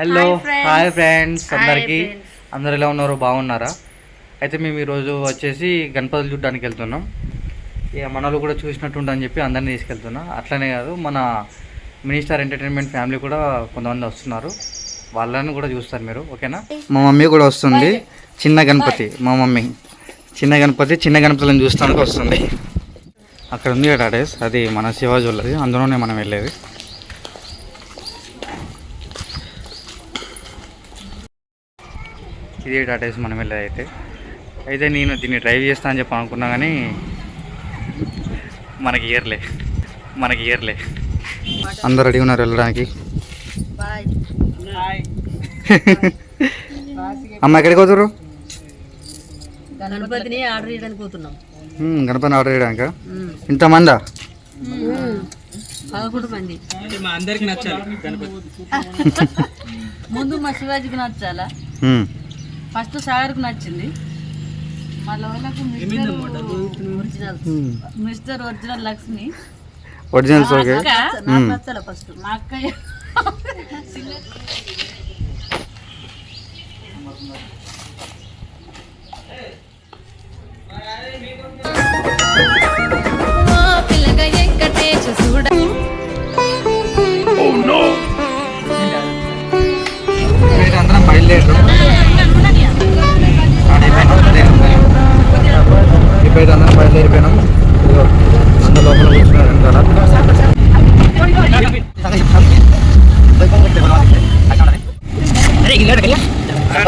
Hello. Hi friends అందరికీ. అందరు ఎలా ఉన్నారు? బాగున్నారా? అయితే మేము ఈరోజు వచ్చేసి గణపతులు చూడడానికి వెళ్తున్నాం. ఇక మనలో కూడా చూసినట్టుండని చెప్పి అందరినీ తీసుకెళ్తున్నా. అట్లనే కాదు మన మినిస్టర్ ఎంటర్టైన్మెంట్ ఫ్యామిలీ కూడా కొంతమంది వస్తున్నారు. వాళ్ళని కూడా చూస్తారు మీరు ఓకేనా? మా మమ్మీ కూడా వస్తుంది. చిన్న గణపతి మా మమ్మీ. చిన్న గణపతి చిన్న గణపతులను చూస్తానికి వస్తుంది. అక్కడ ఉంది కదా అది మన శివాజీ వాళ్ళది. అందులోనే మనం వెళ్ళేది. ఇది టాటేస్ మనం వెళ్ళేది అయితే. అయితే నేను దీన్ని డ్రైవ్ చేస్తా అని చెప్పి అనుకున్నా కానీ మనకి ఇయర్లే. మనకి ఇయర్లే. అందరు రెడీ ఉన్నారు వెళ్ళడానికి? అమ్మ ఎక్కడికి పోతారు గణపతిని ఆర్డర్ చేయడానికి పోతున్నాం. గణపతిని ఆర్డర్ చేయడానిక? ఇంతమందా? పదకొండు మంది. మా అందరికి నచ్చాలి గణపతి. ముందు మా శివాజీకి నచ్చాలా. ఫస్ట్ సాగర్కు నచ్చింది. Mister original original Lakshmi. Originals okay. First. మా అక్కయ్య అందరం బయలుదేరు ఇప్పుడైతే అందరం బయలుదేరిపోయినాం అందరు లోపల కూర్చున్నారు వెనకాల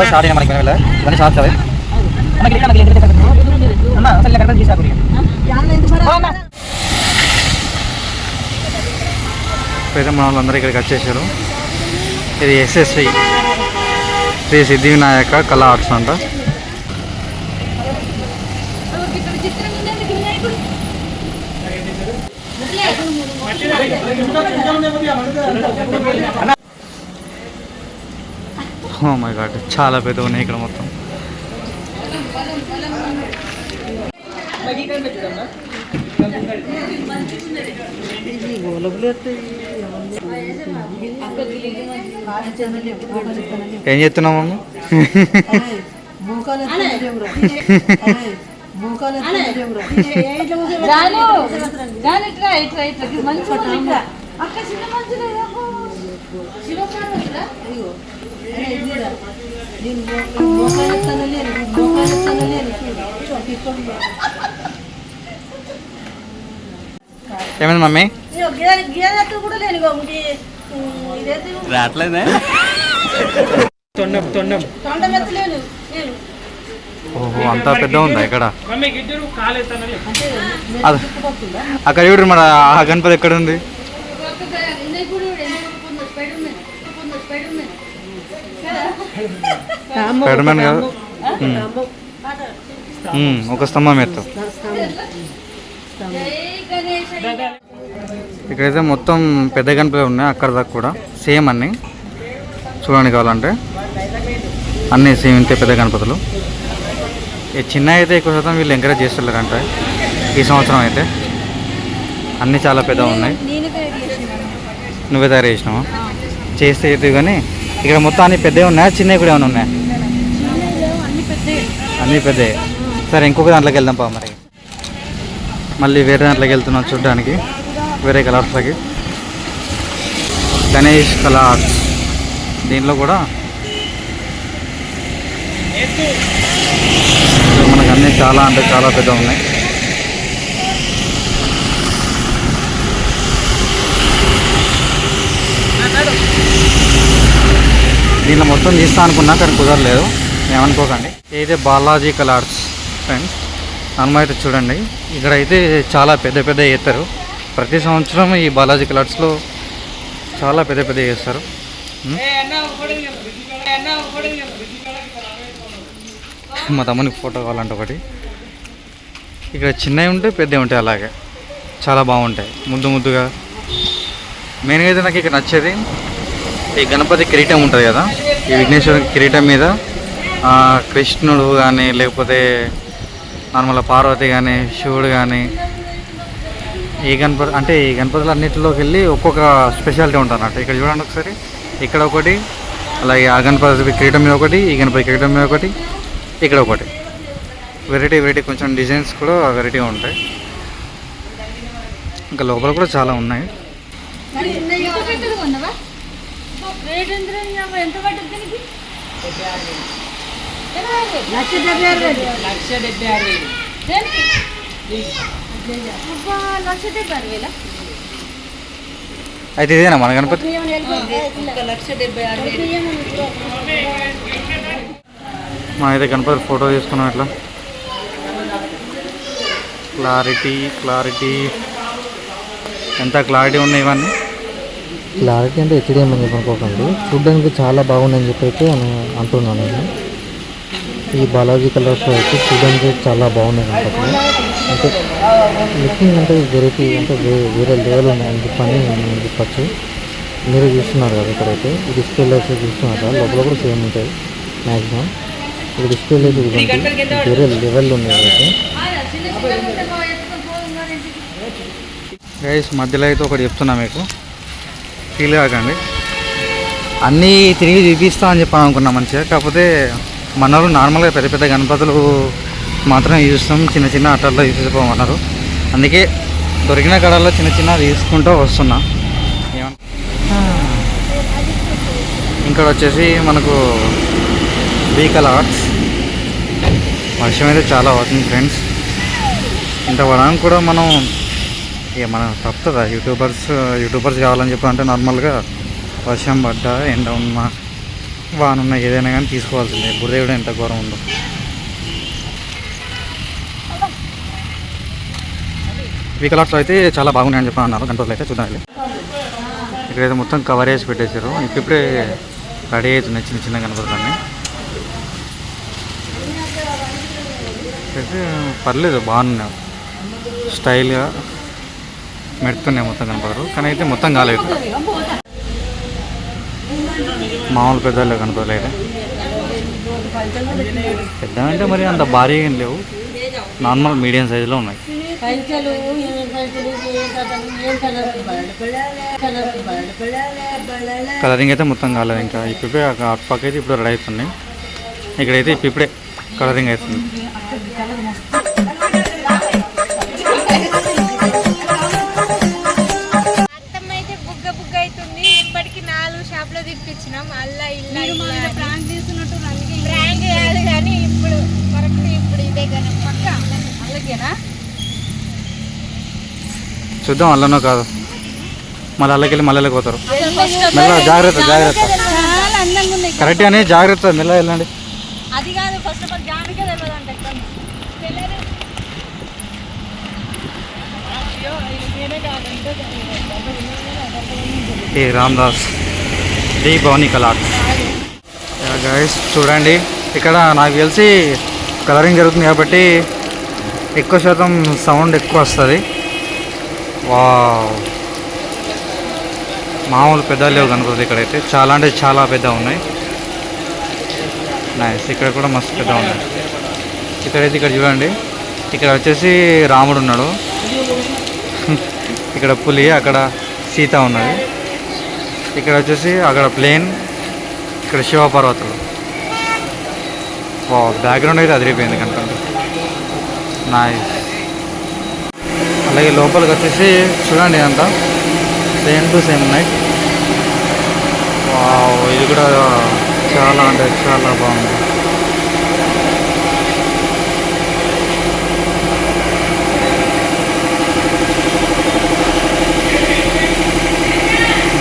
స్టార్ట్ అయినా మనకి వెళ్ళా? ఇవన్నీ స్టార్ట్ అవ్వాలి ఇప్పుడైతే మన వాళ్ళందరూ ఇక్కడికి వచ్చేసారు. ఇది ఎస్ఎస్ఐ శ్రీ సిద్ధి వినాయక కళా ఆర్ట్స్ అంట. మై గాడ్ చాలా పెద్ద ఉన్నాయి ఇక్కడ మొత్తం ఏం చేస్తున్నావు మమ్మీ ఏమైంది మమ్మీ? రావట్లేదే? తొండం తొండం. తొండ మెత్తలేను నేను ఓహో అంతా పెద్ద ఉందా ఇక్కడ? అక్కడ చూడు మన ఆ గణపతి ఎక్కడ ఉంది కాదు? ఒక స్తంభం ఎత్తు. ఇక్కడైతే మొత్తం పెద్ద గణపతులు ఉన్నాయి అక్కడ దాకా కూడా. సేమ్ అన్ని. చూడండి కావాలంటే. అన్నీ సేమ్ ఇంతే పెద్ద గణపతులు. చిన్న అయితే ఎక్కువ శాతం వీళ్ళు ఎంకరేజ్ చేస్తలేరంట ఈ సంవత్సరం అయితే. అన్నీ చాలా పెద్దగా ఉన్నాయి. నువ్వే తయారు చేసినావా? చేస్తే అయితే కానీ ఇక్కడ మొత్తం అన్ని పెద్దవి ఉన్నాయా చిన్నవి కూడా ఏమైనా ఉన్నాయా? అన్నీ పెద్దవి. సరే ఇంకొక దాంట్లోకి వెళ్దాం పా మరి. మళ్ళీ వేరే దాంట్లోకి వెళ్తున్నాం చూడడానికి. వేరే కలర్స్లకి గణేష్ కళా ఆర్ట్స్. దీంట్లో కూడా చాలా అంటే చాలా పెద్ద ఉన్నాయి. దీనిలో మొత్తం తీస్తా అనుకున్నా కానీ కుదరలేదు. ఏమనుకోకండి. ఇదైతే బాలాజీ ఆర్ట్స్ ఫ్రెండ్స్. హనుమ చూడండి. ఇక్కడ అయితే చాలా పెద్ద పెద్ద చేస్తారు ప్రతి సంవత్సరం ఈ బాలాజీ ఆర్ట్స్లో చాలా పెద్ద పెద్ద చేస్తారు. మా తమ్మునికి ఫోటో కావాలంటే ఒకటి. ఇక్కడ చిన్నవి ఉంటాయి పెద్దవి ఉంటాయి అలాగే. చాలా బాగుంటాయి ముద్దు ముద్దుగా. మెయిన్గా అయితే నాకు ఇక్కడ నచ్చేది ఈ గణపతి కిరీటం ఉంటుంది కదా ఈ విఘ్నేశ్వర కిరీటం మీద. కృష్ణుడు కానీ లేకపోతే నార్మల్ పార్వతి కానీ శివుడు కానీ ఈ గణపతి అంటే ఈ గణపతులు అన్నింటిలోకి వెళ్ళి ఒక్కొక్క స్పెషాలిటీ ఉంటుంది అన్నట్టు ఇక్కడ చూడండి ఒకసారి. ఇక్కడ ఒకటి అలాగే ఆ గణపతి కిరీటం మీద ఒకటి ఈ గణపతి కిరీటం మీద ఒకటి. ఇక్కడ ఒకటి. వెరైటీ వెరైటీ కొంచెం డిజైన్స్ కూడా వెరైటీగా ఉంటాయి. ఇంకా లోపల కూడా చాలా ఉన్నాయి. అయితే ఇదేనా మన గణపతి? లక్ష డెబ్బై ఆరు మా అయితే గణపతి ఫోటో తీసుకున్నాం ఇట్లా క్లారిటీ క్లారిటీ. ఎంత క్లారిటీ ఉన్నాయి ఇవన్నీ? క్లారిటీ అంటే హెచ్డిఎం అని చెప్పనుకోకండి. చూడడానికి చాలా బాగుందని చెప్పి అయితే నేను అంటున్నాను నేను. ఈ బాలాజీ కలర్స్ అయితే చూడడానికి చాలా బాగున్నాయి కనపడుతుంది అంటే లుకింగ్ అంటే వెరైటీ అంటే వేరే లెవెల్ ఉన్నాయని చెప్పని నేను చెప్పచ్చు. మీరు చూస్తున్నారు కదా ఇక్కడైతే. డిస్ప్లేలో అయితే చూస్తున్నారు? కదా లోపల కూడా సేమ్ ఉంటాయి. మ్యాక్సిమం డిస్ప్లేలో అయితే ఇదిగోండి, వేరే లెవెల్ ఉన్నాయి గైస్ మధ్యలో అయితే ఒకటి చెప్తున్నా మీకు. ఫీల్ కాకండి. అన్నీ తిరిగి చూపిస్తా అని చెప్పాను అనుకున్నా మంచిగా. కాకపోతే మనలు నార్మల్గా పెద్ద పెద్ద గణపతులు మాత్రమే చూస్తాం. చిన్న చిన్న అట్లలో చూసిపోమన్నారు అందుకే దొరికిన కడల్లో చిన్న చిన్న తీసుకుంటూ వస్తున్నా. ఇక్కడ వచ్చేసి మనకు బీకల్ ఆర్ట్స్ వర్షం అయితే చాలా అవుతుంది ఫ్రెండ్స్ ఇంత పడడానికి కూడా మనం ఇక మనం తప్పుతుందా? యూట్యూబర్స్ యూట్యూబర్స్ కావాలని చెప్పి అంటే నార్మల్గా వర్షం పడ్డా ఎండ ఉన్నా వానున్నా ఏదైనా కానీ తీసుకోవాల్సిందే. గురుదేవుడు ఎంత ఘోరం ఉందో. వీకలాట్స్ అయితే చాలా బాగున్నాయని చెప్పి అన్నారు. గంటలు అయితే చూద్దాం ఇక్కడైతే మొత్తం కవర్ చేసి పెట్టేశారు. ఇప్పుడే రెడీ అవుతున్నాయి చిన్న చిన్న కనపడుతుంది అయితే పర్లేదు బాగున్నాయి. స్టైల్గా మెడుతున్నాయి మొత్తం కనపడరు కానీ అయితే మొత్తం కాలేదు. మామూలు పెద్దలే కనపడలేదు అయితే పెద్ద అంటే మరి అంత భారీగా ఏం లేవు. నార్మల్ మీడియం సైజులో ఉన్నాయి. కలరింగ్ అయితే మొత్తం కాలేదు ఇంకా. ఇప్పుడే అటు పక్క అయితే ఇప్పుడు రెడీ అవుతున్నాయి. ఇక్కడైతే ఇప్పుడే కలరింగ్ అవుతుంది. తిప్పించినాం అల్లా ఇల్లా ఇల్లా ప్రాంక్ చేస్తున్నట్టు ప్రాంక్ కానీ ఇప్పుడు కరెక్ట్ ఇప్పుడు ఇదే కానీ పక్క? అలాగేనా చూద్దాం అల్లనో కాదు. మళ్ళీ అల్లకెళ్ళి మళ్ళీ పోతారు. మెల్ల జాగ్రత్త జాగ్రత్త. చాలా అందంగా ఉన్నాయి కరెక్ట్ అని జాగ్రత్త మెల్ల వెళ్ళండి. అది కాదు ఫస్ట్ ఆఫ్ ఆల్ జానకే తెలియదు అంట ఏ రామ్దాస్ దీ భవని కలాట్ గైస్ చూడండి ఇక్కడ నాకు తెలిసి కలరింగ్ జరుగుతుంది కాబట్టి ఎక్కువ శాతం సౌండ్ ఎక్కువ వస్తుంది. వా మామూలు పెద్ద లేవు కనపడుతుంది ఇక్కడైతే. చాలా అంటే చాలా పెద్ద ఉన్నాయి. నైస్ ఇక్కడ కూడా మస్తు పెద్ద ఉన్నాయి. ఇక్కడైతే ఇక్కడ చూడండి. ఇక్కడ వచ్చేసి రాముడు ఉన్నాడు. ఇక్కడ పులి అక్కడ సీత ఉన్నది. ఇక్కడ వచ్చేసి అక్కడ ప్లేన్ ఇక్కడ శివపర్వతులు బ్యాక్గ్రౌండ్ అయితే అదిరిపోయింది కనుక. నైస్ అలాగే లోపలికి వచ్చేసి చూడండి అంతా same to same night wow ఇది కూడా చాలా అంటే చాలా బాగుంది.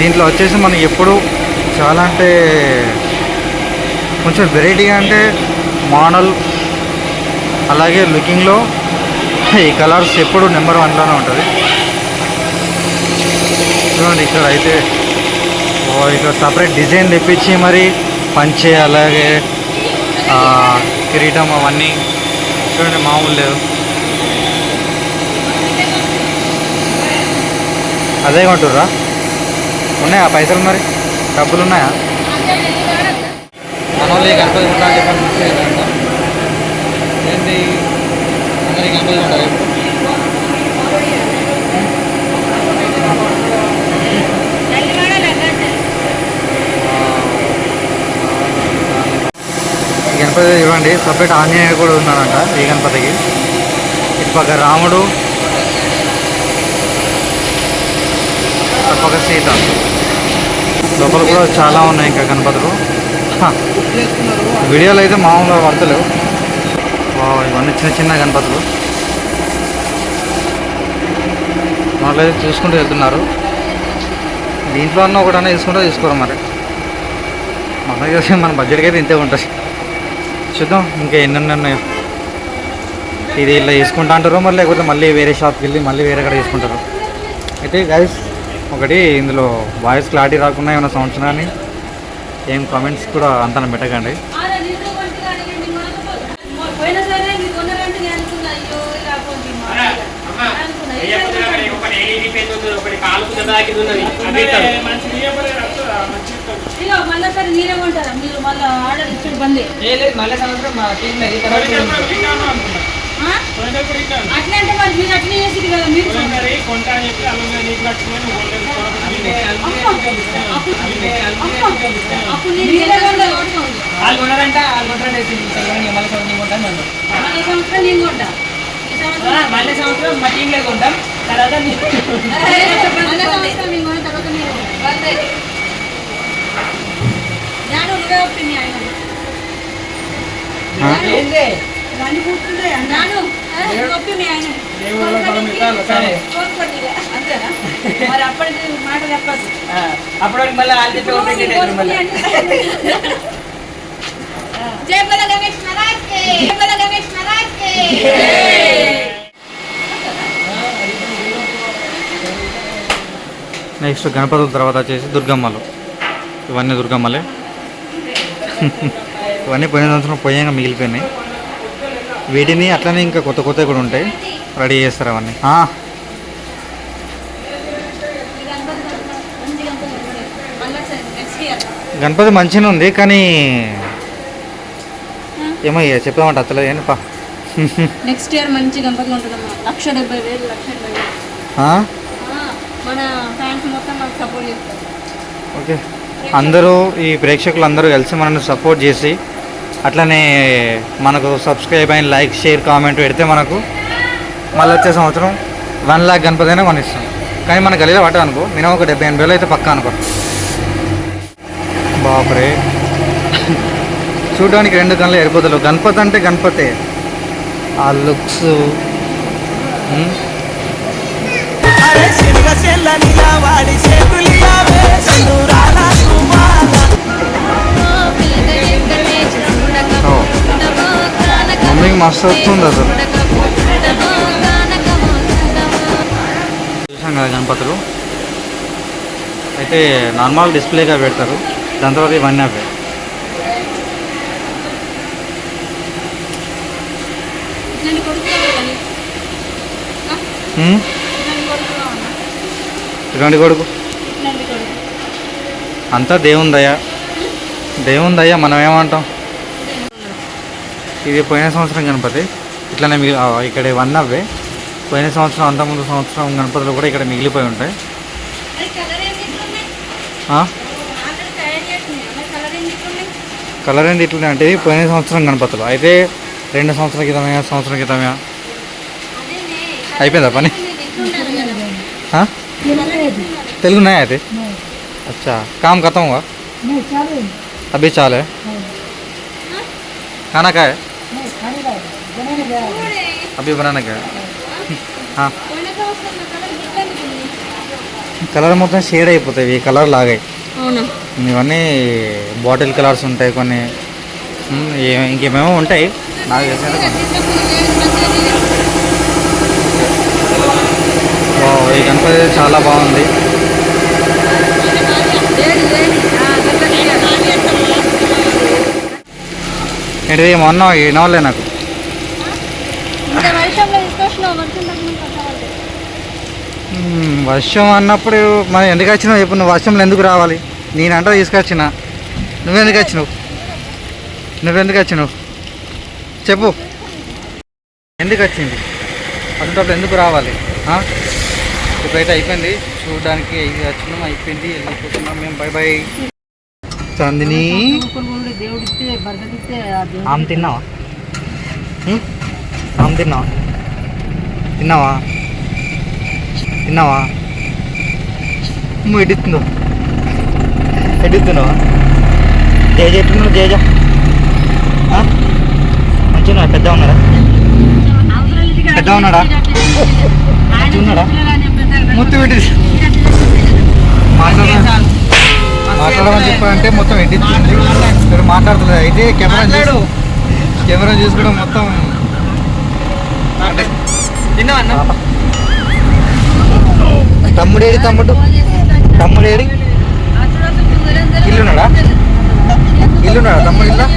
దీంట్లో వచ్చేసి మనం ఎప్పుడు చాలా అంటే కొంచెం వెరైటీగా అంటే మోడల్ అలాగే లుకింగ్లో ఈ కలర్స్ ఎప్పుడు నెంబర్ వన్లోనే ఉంటుంది. చూడండి ఇక్కడ అయితే ఇక్కడ సపరేట్ డిజైన్ తెప్పించి మరి పంచే అలాగే కిరీటం అవన్నీ. చూడండి మామూలు లేదు అదే కొంటుర్రా? ఉన్నాయా పైసలు మరి? డబ్బులు ఉన్నాయా మన వాళ్ళు ఈ గణపతి ఉంటారని చెప్పి చూసేదంట ఏంటి? అందరు గణపతి ఉంటారు ఇవ్వండి సపరేట్ ఆంజనేయుడు కూడా ఉన్నాడంట ఈ గణపతికి. ఇటు పక్క రాముడు అటు పక్క సీత. లోపల కూడా చాలా ఉన్నాయి ఇంకా గణపతులు. వీడియోలు అయితే మామూలుగా పడతలేవు. వావ్, ఇవన్నీ చిన్న చిన్న గణపతులు. వాళ్ళు అయితే చూసుకుంటూ వెళ్తున్నారు. దీంట్లో అన్న ఒకటన్నా తీసుకుంటే తీసుకోరు మరి. మన తెలిసి మన బడ్జెట్కి అయితే ఇంతే ఉంటుంది. చూద్దాం ఇంకా ఎన్ని ఉన్నాయో ఇది ఇలా తీసుకుంటా అంటారు మరి లేకపోతే మళ్ళీ వేరే షాప్కి వెళ్ళి మళ్ళీ వేరే కడ తీసుకుంటారు. అయితే గైస్ ఒకటి ఇందులో వాయిస్ క్లారిటీ రాకుండా ఏమైనా సౌండ్స్ కానీ ఏం కామెంట్స్ కూడా అంతన పెట్టకండి. మళ్ళా సరే మీరే కొంటారా? మీరు మళ్ళీ ఆర్డర్ ఏ లేదు, మళ్ళీ సంవత్సరం మా టీం లో ఈ తర్వాత ఆ? అట్లా అంటే మరి మీరు అట్లే చేసి కదా మీరు వాళ్ళు కొన్నారంట వాళ్ళు కొన్నారంట మళ్ళీ సంవత్సరం కొంటాను. మళ్ళీ సంవత్సరం నేను కొంటా ఈ సంవత్సరం ఆ, మళ్ళీ సంవత్సరం మా టీంలో కొంటాం తర్వాత నేను నువ్వే ఆయన? మళ్ళీ వాళ్ళు చెప్పి ఓపెన్ చేసేది మళ్ళీ. జై బల గణేష్ మహారాజ్ కే. జై బల గణేష్ మహారాజ్ కే. నెక్స్ట్ గణపతుల తర్వాత వచ్చేసి దుర్గమ్మలు. ఇవన్నీ దుర్గమ్మలే. ఇవన్నీ పోయిన సంవత్సరం పోయాక మిగిలిపోయినాయి. వీటిని అట్లనే ఇంకా కొత్త కొత్తవి కూడా ఉంటాయి. రెడీ చేస్తారు అవన్నీ. గణపతి మంచిగా ఉంది కానీ ఏమో ఇక చెప్పామంట అత్తలేదు ఏంటి పా. నెక్స్ట్ ఇయర్ మంచి గణపతి ఉంటుందమ్మా. లక్ష డెబ్బై వేలు లక్ష డెబ్బై మన ఫ్యాన్స్ మొత్తం మనకు సపోర్ట్ చేస్తారు. ఓకే. అందరూ ఈ ప్రేక్షకులు అందరూ కలిసి మనల్ని సపోర్ట్ చేసి అట్లనే మనకు సబ్స్క్రైబ్ అయిన లైక్ షేర్ కామెంట్ పెడితే మనకు మళ్ళీ వచ్చే సంవత్సరం వన్ లాక్ గణపతి అయినా మనం ఇస్తాం కానీ మన గలీలో పట్ట అనుకో. మినిమం ఒక డెబ్బై ఎనభై వేలు అయితే పక్కా అనుకో. బాపరే. చూడడానికి రెండు కళ్ళు ఎరిపోతలు. గణపతి అంటే గణపతే. ఆ లుక్స్. పిల్లగా మస్తు వస్తుంది అసలు చూసాం కదా గణపతులు. అయితే నార్మల్ డిస్ప్లేగా పెడతారు. దాని తర్వాత ఇవన్నీ అవే. కొడుకు. అంతా దేవుని దయ. దేవుని దయ మనం ఏమంటాం ఇది పోయిన సంవత్సరం గణపతి ఇట్లనే మిగి ఆ, ఇక్కడ ఇవన్నీ అవే పోయిన సంవత్సరం అంతకుముందు సంవత్సరం గణపతులు కూడా ఇక్కడ మిగిలిపోయి ఉంటాయి అది కలర్ ఏంటి ఇట్లున్నాయి ఆ? ఆల్రెడీ తయారు చేసినాయి అమ్మాయి కలర్ ఏంటి ఇట్లున్నాయి కలర్ ఏంటి ఇట్లనే అంటే ఇది పోయిన సంవత్సరం గణపతులు అయితే రెండు సంవత్సరాల క్రితమే సంవత్సరం క్రితమే అదేనే అయిపోయిందా పని ఇట్లున్నారు కదా हाँ तेलुगु नहीं आए थे अच्छा काम खत्म हुआ अभी चालू है खाना क्या है अभी बनाने का है हाँ పోయిన సంవత్సరం నా కలర్ మొత్తం షేడ్ అయిపోతాయి ఈ కలర్ లాగాయి. ఇవన్నీ బాటిల్ కలర్స్ ఉంటాయి కొన్ని. ఇంకేమేమో ఉంటాయి. నాకు తెలిసిన ఈ గణపతి చాలా బాగుంది. ఏంటిది మొన్న వినవాలే నాకు ఇంత వర్షంలో తీసుకొచ్చినావు వర్షం తగ్గినాక కావాలి మ్మ్, వర్షం అన్నప్పుడు మనం ఎందుకు వచ్చినావు? చెప్పు నువ్వు వర్షంలో ఎందుకు రావాలి? నేనంటే తీసుకొచ్చిన. నువ్వెందుకు వచ్చినావు? నువ్వెందుకు వచ్చినావు? చెప్పు. ఎందుకు వచ్చింది? అటువంటిప్పుడు ఎందుకు రావాలి? ఇప్పుడు బయట అయిపోయింది. చూడడానికి వచ్చినాం అయిపోయింది వెళ్ళిపోతున్నాం మేము. By by. చాందిని ఆమె తిన్నావా? ఆమె తిన్నావా? తిన్నావా? తిన్నావా? నువ్వు ఎడుతున్నావు ఎడుతున్నావా జేజ ఎట్టున్నావు జేజ మంచిగా పెద్ద ఉన్నాడా? పెద్ద ఉన్నాడా? ఉన్నాడా మొత్తం పెట్టి మాట్లాడ మాట్లాడమని చెప్పాలంటే మొత్తం ఎడ్డిస్తుంది మీరు మాట్లాడుతుంది అయితే కెమెరా కెమెరా చూసుకోవడం మొత్తం తిన్నావన్నా తమ్ముడేడి తమ్ముడు? తమ్ముడేడి? ఇల్లున్నాడా? ఇల్లున్నాడా? తమ్ముడు ఇల్లా?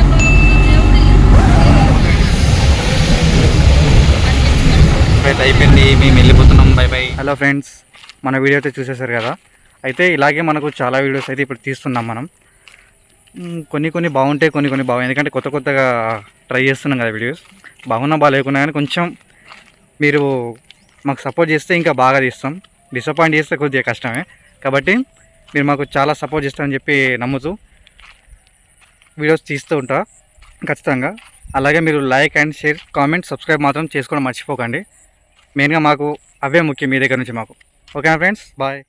అయిపోయింది. మేము వెళ్ళిపోతున్నాం. Bye bye. హలో ఫ్రెండ్స్ మన వీడియో అయితే చూసేశారు కదా? అయితే ఇలాగే మనకు చాలా వీడియోస్ అయితే ఇప్పుడు తీస్తున్నాం మనం. కొన్ని కొన్ని బాగుంటాయి కొన్ని కొన్ని బాగుంటాయి. ఎందుకంటే కొత్త కొత్తగా ట్రై చేస్తున్నాం కదా వీడియోస్. బాగున్నా బాగాలేకున్నా కానీ కొంచెం మీరు మాకు సపోర్ట్ చేస్తే ఇంకా బాగా తీస్తాం. డిసప్పాయింట్ చేస్తే కొద్దిగా కష్టమే. కాబట్టి మీరు మాకు చాలా సపోర్ట్ చేస్తారని చెప్పి నమ్ముతూ వీడియోస్ తీస్తూ ఉంటా. ఖచ్చితంగా. అలాగే మీరు like and share comment subscribe మాత్రం చేసుకోవడం మర్చిపోకండి. మెయిన్గా మాకు అవే ముఖ్యం మీ దగ్గర నుంచి మాకు. ఓకేనా ఫ్రెండ్స్? బాయ్.